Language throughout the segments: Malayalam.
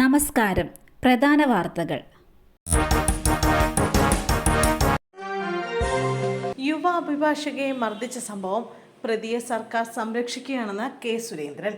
നമസ്കാരം. പ്രധാന വാർത്തകൾ. യുവ അഭിഭാഷകയെ മർദ്ദിച്ച സംഭവം പ്രതിയെ സർക്കാർ സംരക്ഷിക്കുകയാണെന്ന് കെ സുരേന്ദ്രൻ.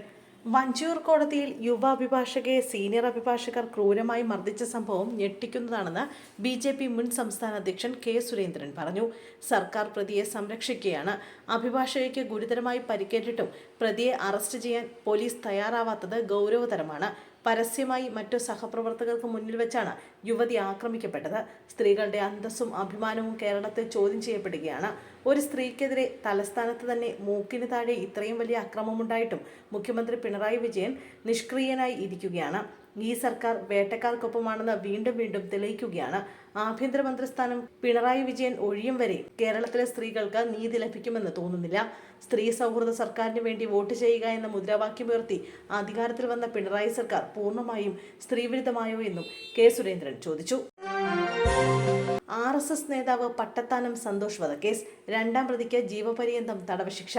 വഞ്ചിയൂർ കോടതിയിൽ യുവ അഭിഭാഷകയെ സീനിയർ അഭിഭാഷകർ ക്രൂരമായി മർദ്ദിച്ച സംഭവം ഞെട്ടിക്കുന്നതാണെന്ന് ബി ജെ പി മുൻ സംസ്ഥാന അധ്യക്ഷൻ കെ സുരേന്ദ്രൻ പറഞ്ഞു. സർക്കാർ പ്രതിയെ സംരക്ഷിക്കുകയാണ്. അഭിഭാഷകയ്ക്ക് ഗുരുതരമായി പരിക്കേറ്റിട്ടും പ്രതിയെ അറസ്റ്റ് ചെയ്യാൻ പോലീസ് തയ്യാറാവാത്തത് ഗൗരവതരമാണ്. പരസ്യമായി മറ്റു സഹപ്രവർത്തകർക്ക് മുന്നിൽ വെച്ചാണ് യുവതി ആക്രമിക്കപ്പെട്ടത്. സ്ത്രീകളുടെ അന്തസ്സും അഭിമാനവും കേരളത്തിൽ ചോദ്യം ചെയ്യപ്പെടുകയാണ്. ഒരു സ്ത്രീക്കെതിരെ തലസ്ഥാനത്ത് തന്നെ മൂക്കിന് താഴെ ഇത്രയും വലിയ അക്രമമുണ്ടായിട്ടും മുഖ്യമന്ത്രി പിണറായി വിജയൻ നിഷ്ക്രിയനായി ഇരിക്കുകയാണ്. ഈ സർക്കാർ വേട്ടക്കാർക്കൊപ്പമാണെന്ന് വീണ്ടും വീണ്ടും തെളിയിക്കുകയാണ്. ആഭ്യന്തരമന്ത്രി സ്ഥാനം പിണറായി വിജയൻ ഒഴിയും വരെ കേരളത്തിലെ സ്ത്രീകൾക്ക് നീതി ലഭിക്കുമെന്ന് തോന്നുന്നില്ല. സ്ത്രീ സൗഹൃദ സർക്കാരിന് വേണ്ടി വോട്ട് ചെയ്യുക എന്ന മുദ്രാവാക്യം മുദ്രാവാക്യമുയർത്തി അധികാരത്തിൽ വന്ന പിണറായി സർക്കാർ പൂർണമായും സ്ത്രീവിരുദ്ധമായോ എന്നും കെ സുരേന്ദ്രൻ ചോദിച്ചു. ആർ എസ് എസ് നേതാവ് പട്ടത്താനം സന്തോഷ് വധക്കേസ് രണ്ടാം പ്രതിക്ക് ജീവപര്യന്തം തടവ് ശിക്ഷ.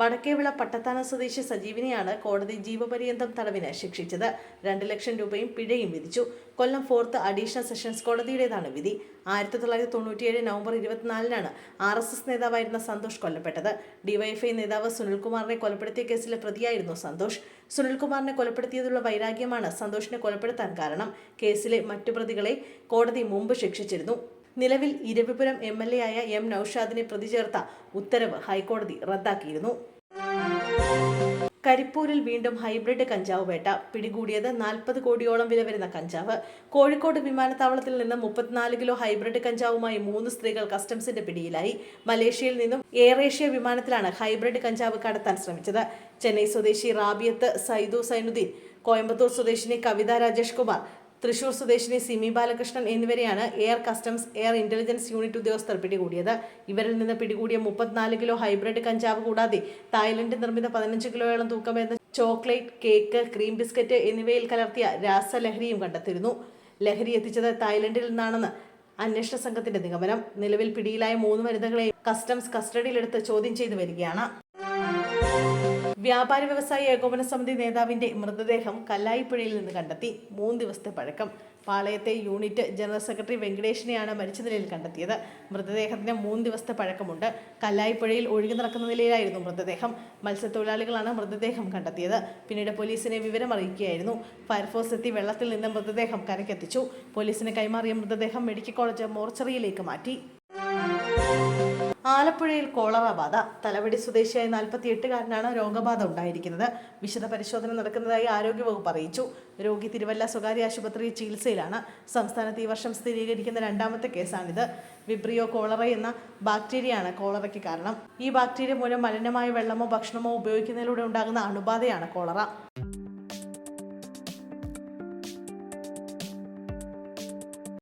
വടക്കേവിള പട്ടത്താനം സ്വദേശി സജീവിനെയാണ് കോടതി ജീവപര്യന്തം തടവിന് ശിക്ഷിച്ചത്. രണ്ട് ലക്ഷം രൂപയും പിഴയും വിധിച്ചു. കൊല്ലം ഫോർത്ത് അഡീഷണൽ സെഷൻസ് കോടതിയുടേതാണ് വിധി. ആയിരത്തി തൊള്ളായിരത്തി തൊണ്ണൂറ്റിയേഴ് നവംബർ ഇരുപത്തിനാലിനാണ് ആർ എസ് എസ് നേതാവായിരുന്ന സന്തോഷ് കൊല്ലപ്പെട്ടത്. ഡിവൈഎഫ്ഐ നേതാവ് സുനിൽകുമാറിനെ കൊലപ്പെടുത്തിയ കേസിലെ പ്രതിയായിരുന്നു സന്തോഷ്. സുനിൽകുമാറിനെ കൊലപ്പെടുത്തിയതിലുള്ള വൈരാഗ്യമാണ് സന്തോഷിനെ കൊലപ്പെടുത്താൻ കാരണം. കേസിലെ മറ്റു പ്രതികളെ കോടതി മുമ്പ് ശിക്ഷിച്ചിരുന്നു. നിലവിൽ ഇരവിപുരം എം എൽ എ ആയ എം നൌഷാദിനെ പ്രതി ചേർത്ത ഉത്തരവ് ഹൈക്കോടതി റദ്ദാക്കിയിരുന്നു. കരിപ്പൂരിൽ വീണ്ടും ഹൈബ്രിഡ് കഞ്ചാവ് വേട്ട. പിടികൂടിയത് നാൽപ്പത് കോടിയോളം വില വരുന്ന കഞ്ചാവ്. കോഴിക്കോട് വിമാനത്താവളത്തിൽ നിന്ന് മുപ്പത്തിനാല് കിലോ ഹൈബ്രിഡ് കഞ്ചാവുമായി മൂന്ന് സ്ത്രീകൾ കസ്റ്റംസിന്റെ പിടിയിലായി. മലേഷ്യയിൽ നിന്നും എയർ ഏഷ്യ വിമാനത്തിലാണ് ഹൈബ്രിഡ് കഞ്ചാവ് കടത്താൻ ശ്രമിച്ചത്. ചെന്നൈ സ്വദേശി റാബിയത്ത് സൈദു സൈനുദ്ദീൻ കോയമ്പത്തൂർ സ്വദേശിനി കവിത രാജേഷ് കുമാർ തൃശൂർ സ്വദേശിനി സിമി ബാലകൃഷ്ണൻ എന്നിവരെയാണ് air customs air intelligence unit ഉദ്യോഗസ്ഥർ പിടികൂടിയത്. ഇവരിൽ നിന്ന് പിടികൂടിയ മുപ്പത്തിനാല് കിലോ ഹൈബ്രിഡ് കഞ്ചാവ് കൂടാതെ തായ്ലൻഡ് നിർമ്മിത പതിനഞ്ച് കിലോയോളം തൂക്കമേറുന്ന ചോക്ലേറ്റ് കേക്ക് ക്രീം ബിസ്ക്കറ്റ് എന്നിവയിൽ കലർത്തിയ രാസലഹരിയും കണ്ടെത്തിയിരുന്നു. ലഹരി എത്തിച്ചത് തായ്ലൻഡിൽ നിന്നാണെന്ന് അന്വേഷണ സംഘത്തിന്റെ നിഗമനം. നിലവിൽ പിടിയിലായ മൂന്ന് വനിതകളെ കസ്റ്റംസ് കസ്റ്റഡിയിലെടുത്ത് ചോദ്യം ചെയ്തു വരികയാണ്. വ്യാപാരി വ്യവസായ ഏകോപന സമിതി നേതാവിന്റെ മൃതദേഹം കല്ലായിപ്പുഴയിൽ നിന്ന് കണ്ടെത്തി. മൂന്ന് ദിവസത്തെ പഴക്കം. പാളയത്തെ യൂണിറ്റ് ജനറൽ സെക്രട്ടറി വെങ്കടേഷിനെയാണ് മരിച്ച നിലയിൽ കണ്ടെത്തിയത്. മൃതദേഹത്തിന് മൂന്ന് ദിവസത്തെ പഴക്കമുണ്ട്. കല്ലായിപ്പുഴയിൽ ഒഴുകി നടക്കുന്ന നിലയിലായിരുന്നു മൃതദേഹം. മത്സ്യത്തൊഴിലാളികളാണ് മൃതദേഹം കണ്ടെത്തിയത്. പിന്നീട് പോലീസിനെ വിവരം അറിയിക്കുകയായിരുന്നു. ഫയർഫോഴ്സ് എത്തി വെള്ളത്തിൽ നിന്ന് മൃതദേഹം കരക്കെത്തിച്ചു പോലീസിന് കൈമാറിയ മൃതദേഹം മെഡിക്കൽ കോളേജ് മോർച്ചറിയിലേക്ക് മാറ്റി. ആലപ്പുഴയിൽ കോളറ ബാധ. തലവടി സ്വദേശിയായ നാൽപ്പത്തി എട്ടുകാരനാണ് രോഗബാധ ഉണ്ടായിരിക്കുന്നത്. വിശദ പരിശോധന നടക്കുന്നതായി ആരോഗ്യവകുപ്പ് അറിയിച്ചു. രോഗി തിരുവല്ല സ്വകാര്യ ആശുപത്രി ചികിത്സയിലാണ്. സംസ്ഥാനത്ത് ഈ വർഷം സ്ഥിരീകരിക്കുന്ന രണ്ടാമത്തെ കേസാണിത്. വിബ്രിയോ കോളറ എന്ന ബാക്ടീരിയയാണ് കോളറയ്ക്ക് കാരണം. ഈ ബാക്ടീരിയ മൂലം മലിനമായ വെള്ളമോ ഭക്ഷണമോ ഉപയോഗിക്കുന്നതിലൂടെ ഉണ്ടാകുന്ന അണുബാധയാണ് കോളറ.